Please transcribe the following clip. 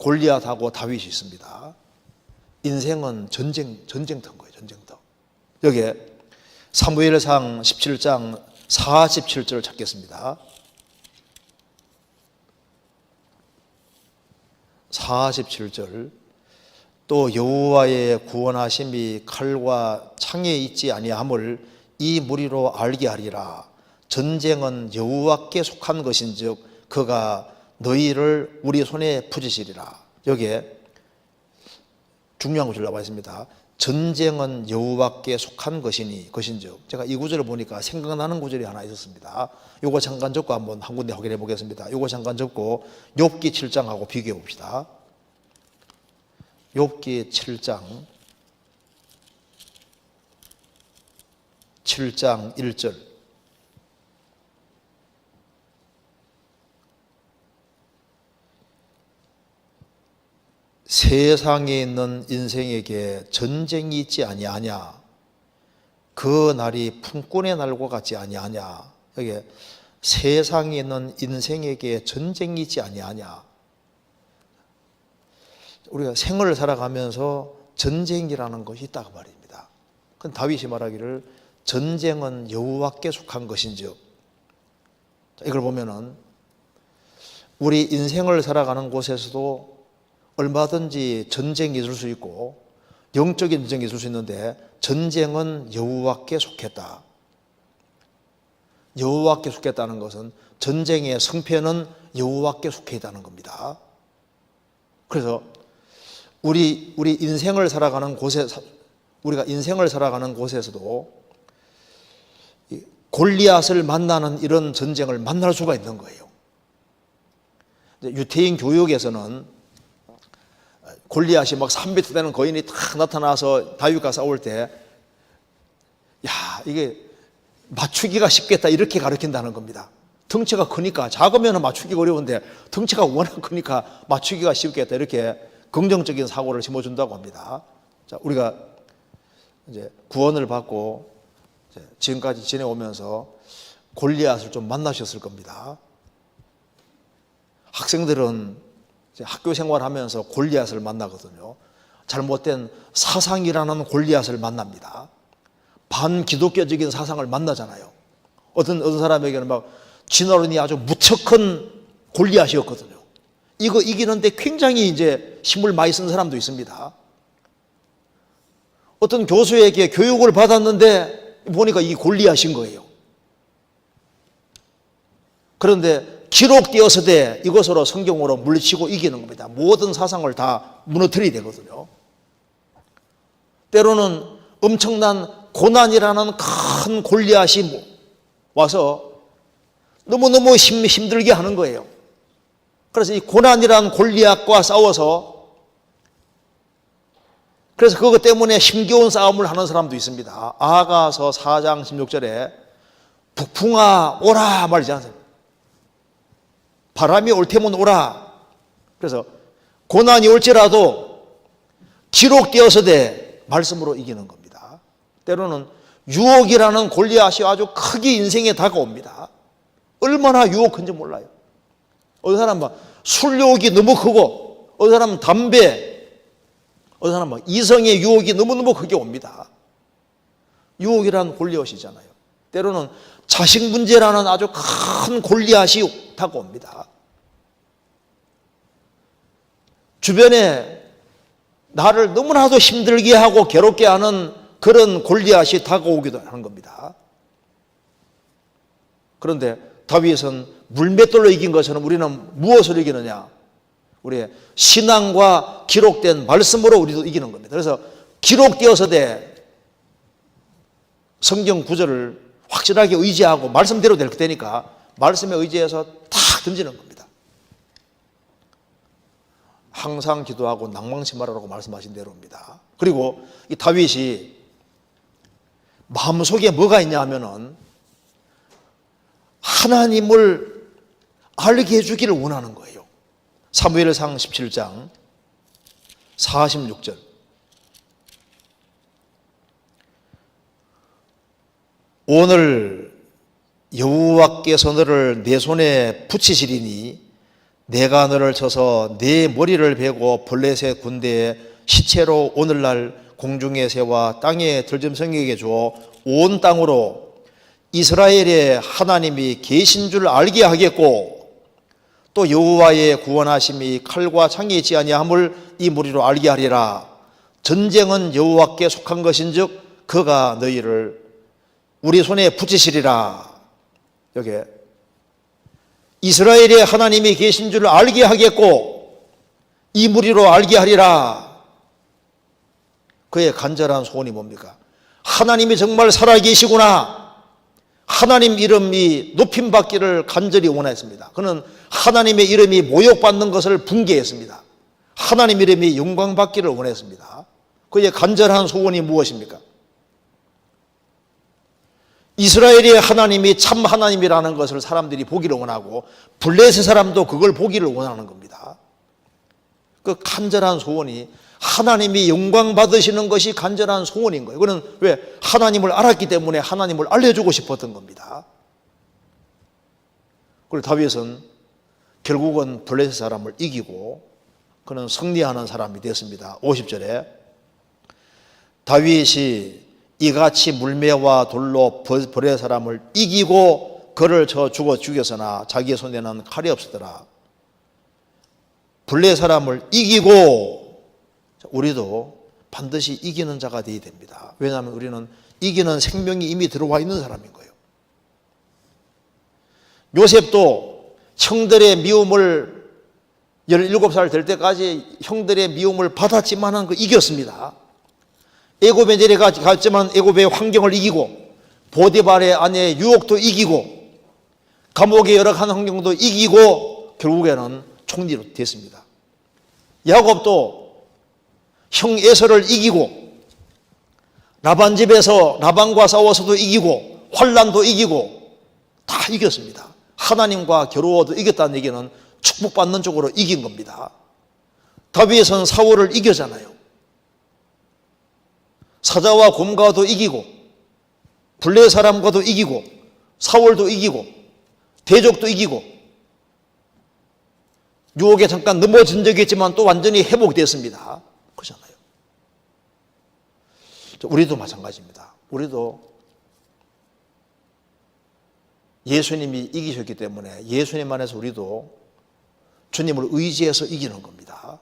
골리앗하고 다윗이 있습니다. 인생은 전쟁 전쟁터인 거예요. 전쟁터. 여기에 사무엘상 17장 47절을 찾겠습니다. 47절 또 여호와의 구원하심이 칼과 창에 있지 아니함을 이 무리로 알게 하리라 전쟁은 여호와께 속한 것인즉 그가 너희를 우리 손에 부지시리라 여기에 중요한 구절 나와 있습니다. 전쟁은 여호와께 속한 것이니 것인즉 제가 이 구절을 보니까 생각나는 구절이 하나 있었습니다. 요거 잠깐 접고 한번 한 군데 확인해 보겠습니다. 요거 잠깐 접고 욥기 7장하고 비교해 봅시다. 욥기 7장 7장 1절 세상에 있는 인생에게 전쟁이 있지 아니하냐? 그 날이 품꾼의 날과 같지 아니하냐? 여기 세상에 있는 인생에게 전쟁이 있지 아니하냐? 우리가 생을 살아가면서 전쟁이라는 것이 있다고 말입니다. 그 다윗이 말하기를 전쟁은 여호와께 속한 것인즉. 이걸 보면은 우리 인생을 살아가는 곳에서도 얼마든지 전쟁이 있을 수 있고 영적인 전쟁이 있을 수 있는데 전쟁은 여호와께 속했다. 여호와께 속했다는 것은 전쟁의 성패는 여호와께 속해 있다는 겁니다. 그래서 우리 우리 인생을 살아가는 곳에 우리가 인생을 살아가는 곳에서도 이 골리앗을 만나는 이런 전쟁을 만날 수가 있는 거예요. 유태인 교육에서는 골리앗이 막 3m 되는 거인이 탁 나타나서 다윗과 싸울 때, 야, 이게 맞추기가 쉽겠다. 이렇게 가르친다는 겁니다. 덩치가 크니까, 작으면 맞추기가 어려운데, 덩치가 워낙 크니까 맞추기가 쉽겠다. 이렇게 긍정적인 사고를 심어준다고 합니다. 자, 우리가 이제 구원을 받고 지금까지 지내오면서 골리앗을 좀 만나셨을 겁니다. 학생들은 학교 생활하면서 골리앗을 만나거든요. 잘못된 사상이라는 골리앗을 만납니다. 반기독교적인 사상을 만나잖아요. 어떤 어떤 사람에게는 막 진어른이 아주 무척 큰 골리앗이었거든요. 이거 이기는데 굉장히 이제 힘을 많이 쓴 사람도 있습니다. 어떤 교수에게 교육을 받았는데 보니까 이 골리앗인 거예요. 그런데 기록되어서되 이것으로 성경으로 물리치고 이기는 겁니다. 모든 사상을 다 무너뜨리게 되거든요. 때로는 엄청난 고난이라는 큰 골리앗이 와서 너무너무 힘, 힘들게 하는 거예요. 그래서 이 고난이란 골리앗과 싸워서 그래서 그것 때문에 힘겨운 싸움을 하는 사람도 있습니다. 아가서 4장 16절에 북풍아 오라 말이지 않습니까? 바람이 올 테면 오라. 그래서 고난이 올지라도 기록되어서되 말씀으로 이기는 겁니다. 때로는 유혹이라는 골리앗이 아주 크게 인생에 다가옵니다. 얼마나 유혹한지 몰라요. 어떤 사람은 술 유혹이 너무 크고, 어떤 사람은 담배, 어떤 사람은 이성의 유혹이 너무너무 크게 옵니다. 유혹이라는 골리앗이잖아요. 때로는 자식 문제라는 아주 큰 골리앗이 다가옵니다. 주변에 나를 너무나도 힘들게 하고 괴롭게 하는 그런 골리앗이 다가오기도 하는 겁니다. 그런데 다윗은 물맷돌로 이긴 것처럼 우리는 무엇을 이기느냐? 우리의 신앙과 기록된 말씀으로 우리도 이기는 겁니다. 그래서 기록되어서 돼 성경 구절을 확실하게 의지하고 말씀대로 될 테니까 말씀에 의지해서 탁 던지는 겁니다. 항상 기도하고 낭망치 말하라고 말씀하신 대로입니다. 그리고 이 다윗이 마음속에 뭐가 있냐 하면은 하나님을 알게 해주기를 원하는 거예요. 사무엘상 17장 46절 오늘 여호와께서 너를 내 손에 붙이시리니 내가 너를 쳐서 네 머리를 베고 블레셋 군대의 시체로 오늘날 공중의 새와 땅의 들짐승에게 주어 온 땅으로 이스라엘의 하나님이 계신 줄 알게 하겠고 또 여호와의 구원하심이 칼과 창이 있지 아니함을 이 무리로 알게 하리라. 전쟁은 여호와께 속한 것인즉 그가 너희를 우리 손에 붙이시리라 여기 이스라엘의 하나님이 계신 줄 알게 하겠고 이 무리로 알게 하리라 그의 간절한 소원이 뭡니까? 하나님이 정말 살아계시구나 하나님 이름이 높임받기를 간절히 원했습니다. 그는 하나님의 이름이 모욕받는 것을 붕괴했습니다. 하나님 이름이 영광받기를 원했습니다. 그의 간절한 소원이 무엇입니까? 이스라엘의 하나님이 참 하나님이라는 것을 사람들이 보기를 원하고 블레셋 사람도 그걸 보기를 원하는 겁니다. 그 간절한 소원이 하나님이 영광 받으시는 것이 간절한 소원인 거예요. 그는 왜 하나님을 알았기 때문에 하나님을 알려주고 싶었던 겁니다. 그리고 다윗은 결국은 블레셋 사람을 이기고 그는 승리하는 사람이 됐습니다. 50절에 다윗이 이같이 물매와 돌로 벌의 사람을 이기고 그를 저 죽어 죽였으나 자기의 손에는 칼이 없었더라. 블레 사람을 이기고 우리도 반드시 이기는 자가 되어야 됩니다. 왜냐하면 우리는 이기는 생명이 이미 들어와 있는 사람인 거예요. 요셉도 형들의 미움을 17살 될 때까지 형들의 미움을 받았지만은 그 이겼습니다. 애굽에 내려갔지만 애굽의 환경을 이기고 보디발의 아내의 유혹도 이기고 감옥의 열악한 환경도 이기고 결국에는 총리로 됐습니다. 야곱도 형 에서를 이기고 라반 집에서 라반과 싸워서도 이기고 환란도 이기고 다 이겼습니다. 하나님과 겨루어도 이겼다는 얘기는 축복받는 쪽으로 이긴 겁니다. 다윗은 사울을 이겨잖아요. 사자와 곰과도 이기고 블레 사람과도 이기고 사월도 이기고 대적도 이기고 유혹에 잠깐 넘어진 적이 있지만 또 완전히 회복됐습니다. 그렇잖아요. 우리도 마찬가지입니다. 우리도 예수님이 이기셨기 때문에 예수님 안에서 우리도 주님을 의지해서 이기는 겁니다.